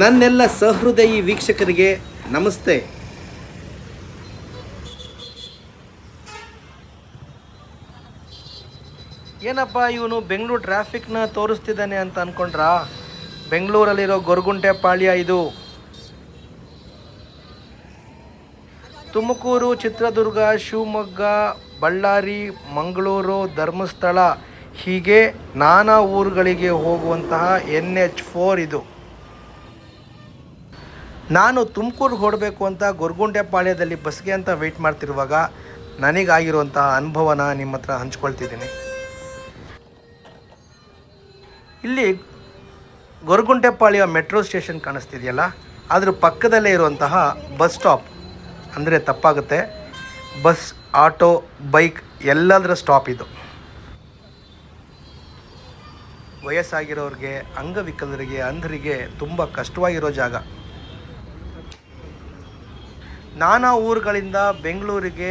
ನನ್ನೆಲ್ಲ ಸಹೃದಯಿ ವೀಕ್ಷಕರಿಗೆ ನಮಸ್ತೆ. ಏನಪ್ಪ ಇವನು ಬೆಂಗಳೂರು ಟ್ರಾಫಿಕ್ನ ತೋರಿಸ್ತಿದ್ದಾನೆ ಅಂತ ಅನ್ಕೊಂಡ್ರಾ? ಬೆಂಗಳೂರಲ್ಲಿರೋ ಗೊರಗುಂಟೆ ಪಾಳ್ಯ ಇದು. ತುಮಕೂರು, ಚಿತ್ರದುರ್ಗ, ಶಿವಮೊಗ್ಗ, ಬಳ್ಳಾರಿ, ಮಂಗಳೂರು ಧರ್ಮಸ್ಥಳ ಹೀಗೆ ನಾನಾ ಊರುಗಳಿಗೆ ಹೋಗುವಂತಹ ಎನ್ ಎಚ್ ಫೋರ್ ಇದು. ನಾನು ತುಮಕೂರು ಹೊರಡಬೇಕು ಅಂತ ಗೊರ್ಗುಂಟೆಪಾಳ್ಯದಲ್ಲಿ ಬಸ್ಗೆ ಅಂತ ವೆಯ್ಟ್ ಮಾಡ್ತಿರುವಾಗ ನನಗಾಗಿರುವಂತಹ ಅನುಭವನ ನಿಮ್ಮ ಹತ್ರ ಹಂಚ್ಕೊಳ್ತಿದ್ದೀನಿ. ಇಲ್ಲಿ ಗೊರಗುಂಟೆಪಾಳ್ಯ ಮೆಟ್ರೋ ಸ್ಟೇಷನ್ ಕಾಣಿಸ್ತಿದೆಯಲ್ಲ, ಅದ್ರ ಪಕ್ಕದಲ್ಲೇ ಇರುವಂತಹ ಬಸ್ ಸ್ಟಾಪ್ ಅಂದರೆ ತಪ್ಪಾಗುತ್ತೆ. ಬಸ್, ಆಟೋ, ಬೈಕ್ ಎಲ್ಲದರ ಸ್ಟಾಪ್ ಇದು. ವಯಸ್ಸಾಗಿರೋರಿಗೆ, ಅಂಗವಿಕಲರಿಗೆ, ಅಂಧರಿಗೆ ತುಂಬ ಕಷ್ಟವಾಗಿರೋ ಜಾಗ. ನಾನಾ ಊರುಗಳಿಂದ ಬೆಂಗಳೂರಿಗೆ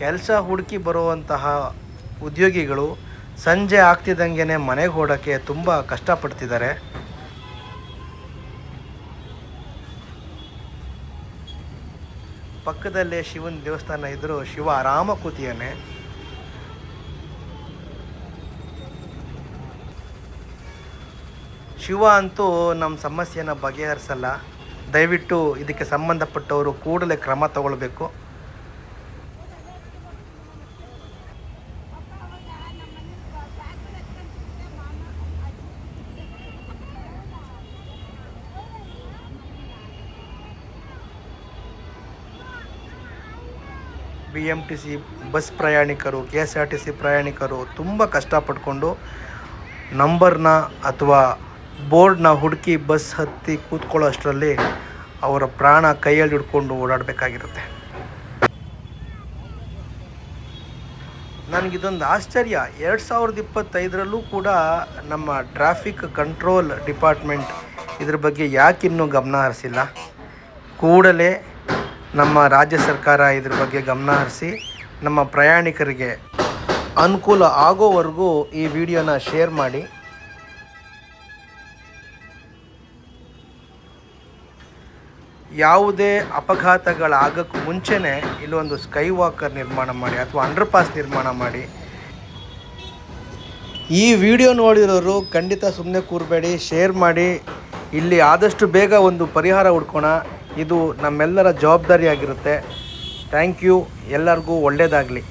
ಕೆಲಸ ಹುಡುಕಿ ಬರುವಂತಹ ಉದ್ಯೋಗಿಗಳು ಸಂಜೆ ಆಗ್ತಿದ್ದಂಗೆ ಮನೆಗೆ ಹೋಗೋಕ್ಕೆ ತುಂಬ ಕಷ್ಟಪಡ್ತಿದ್ದಾರೆ. ಪಕ್ಕದಲ್ಲೇ ಶಿವನ ದೇವಸ್ಥಾನ ಇದ್ದರೂ ಶಿವ ಆರಾಮ ಕೂತಿಯಾನೆ ಶಿವ ಅಂತೂ ನಮ್ಮ ಸಮಸ್ಯೆನ ಬಗೆಹರಿಸಲ್ಲ. ದಯವಿಟ್ಟು ಇದಕ್ಕೆ ಸಂಬಂಧಪಟ್ಟವರು ಕೂಡಲೇ ಕ್ರಮ ತಗೊಳ್ಬೇಕು. B M T C bus ಪ್ರಯಾಣಿಕರು K S R T C ಪ್ರಯಾಣಿಕರು ತುಂಬ ಕಷ್ಟಪಟ್ಕೊಂಡು ನಂಬರ್ನ ಅಥವಾ ಬೋರ್ಡ್ನ ಹುಡುಕಿ ಬಸ್ ಹತ್ತಿ ಕೂತ್ಕೊಳ್ಳೋ ಅಷ್ಟರಲ್ಲಿ ಅವರ ಪ್ರಾಣ ಕೈಯಲ್ಲಿ ಹಿಡ್ಕೊಂಡು ಓಡಾಡಬೇಕಾಗಿರುತ್ತೆ. ನನಗಿದೊಂದು ಆಶ್ಚರ್ಯ. ಎರಡು ಸಾವಿರದ ಇಪ್ಪತ್ತೈದರಲ್ಲೂ ಕೂಡ ನಮ್ಮ ಟ್ರಾಫಿಕ್ ಕಂಟ್ರೋಲ್ ಡಿಪಾರ್ಟ್ಮೆಂಟ್ ಇದ್ರ ಬಗ್ಗೆ ಯಾಕಿನ್ನೂ ಗಮನ ಹರಿಸಿಲ್ಲ? ಕೂಡಲೇ ನಮ್ಮ ರಾಜ್ಯ ಸರ್ಕಾರ ಇದ್ರ ಬಗ್ಗೆ ಗಮನ ಹರಿಸಿ, ನಮ್ಮ ಪ್ರಯಾಣಿಕರಿಗೆ ಅನುಕೂಲ ಆಗೋವರೆಗೂ ಈ ವಿಡಿಯೋನ ಶೇರ್ ಮಾಡಿ. ಯಾವುದೇ ಅಪಘಾತಗಳಾಗೋಕ್ಕೂ ಮುಂಚೆನೇ ಇಲ್ಲೊಂದು ಸ್ಕೈ ವಾಕರ್ ನಿರ್ಮಾಣ ಮಾಡಿ ಅಥವಾ ಅಂಡರ್ ಪಾಸ್ ನಿರ್ಮಾಣ ಮಾಡಿ. ಈ ವಿಡಿಯೋ ನೋಡಿರೋರು ಖಂಡಿತ ಸುಮ್ಮನೆ ಕೂರಬೇಡಿ, ಶೇರ್ ಮಾಡಿ. ಇಲ್ಲಿ ಆದಷ್ಟು ಬೇಗ ಒಂದು ಪರಿಹಾರ ಹುಡ್ಕೋಣ. ಇದು ನಮ್ಮೆಲ್ಲರ ಜವಾಬ್ದಾರಿಯಾಗಿರುತ್ತೆ. Thank you. ಎಲ್ಲರಿಗೂ ಒಳ್ಳೆಯದಾಗಲಿ